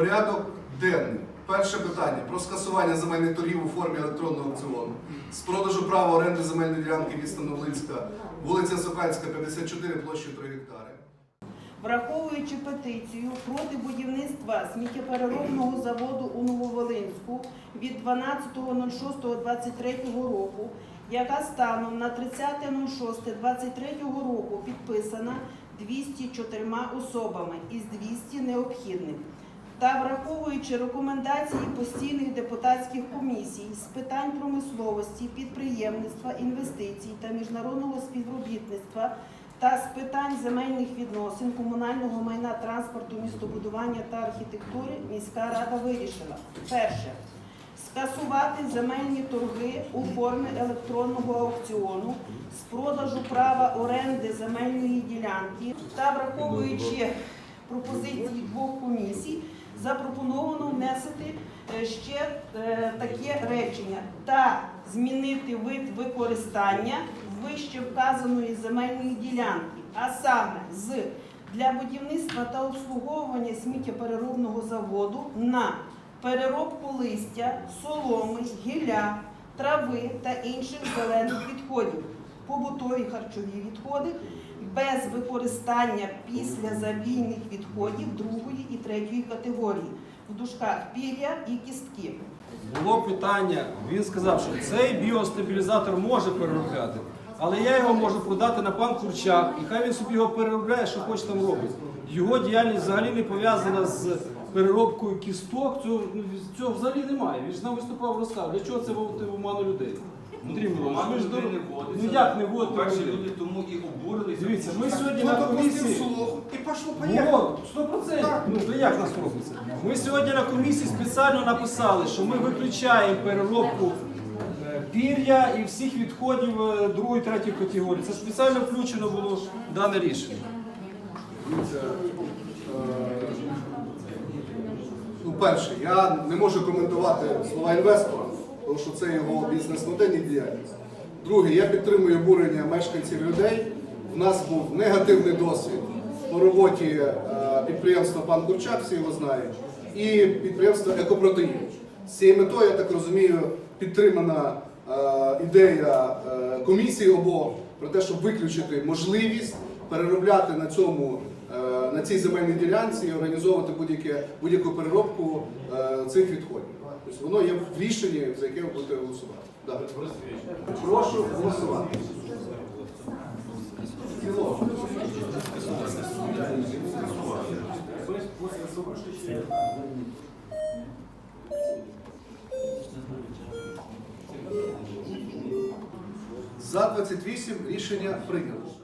Порядок денний. Перше питання про скасування земельних торгів у формі електронного аукціону з продажу права оренди земельної ділянки міста Новлинська, вулиця Сокальська, 54, площею 3 гектари. Враховуючи петицію проти будівництва сміттєпереробного заводу у Нововолинську від 12.06.23 року, яка станом на 30.06.23 року підписана 204 особами із 200 необхідних, та враховуючи рекомендації постійних депутатських комісій з питань промисловості, підприємництва, інвестицій та міжнародного співробітництва та з питань земельних відносин, комунального майна, транспорту, містобудування та архітектури міська рада вирішила перше. Скасувати земельні торги у формі електронного аукціону з продажу права оренди земельної ділянки та враховуючи пропозиції двох комісій, запропоновано внести е, ще е, таке речення. Та змінити вид використання вище вказаної земельної ділянки, а саме з для будівництва та обслуговування сміттєпереробного заводу на переробку листя, соломи, гілля, трави та інших зелених відходів, побутові харчові відходи без використання після забійних відходів другої і третьої категорії в дужках пір'я і кістки. Було питання, він сказав, що цей біостабілізатор може переробляти, але я його можу продати на пан Курчак, і хай він собі його переробляє, що хоче там робить. Його діяльність взагалі не пов'язана з переробкою кісток, цього, ну, цього взагалі немає. Він ж нам виступав розказав, для чого це вводити в оману людей. Андрій Миронович, ви ж не вводиться. Ну як не вводити? Перші люди тому і обурилися. Дивіться, ми сьогодні на комісії. і пошло сто процентів. Ну то як нас робиться? Ми сьогодні на комісії спеціально написали, що ми виключаємо переробку е, пір'я і всіх відходів е, другої, третьої категорії. Це спеціально включено було в дане рішення. Дивіться, е, Перше, я не можу коментувати слова інвестора, тому що це його бізнес-модель і діяльність. Друге, я підтримую обурення мешканців людей. У нас був негативний досвід по роботі е, підприємства Пан Курчак, всі його знають, і підприємства Екопротеїн. З цією метою, я так розумію, підтримана е, ідея е, комісії обох про те, щоб виключити можливість переробляти на цьому на цій земельній ділянці і організовувати будь-яку переробку е, цих відходів. Тобто воно є в рішенні, за яке ви будете голосувати. Да. Прошу голосувати. За 28 рішення прийнято.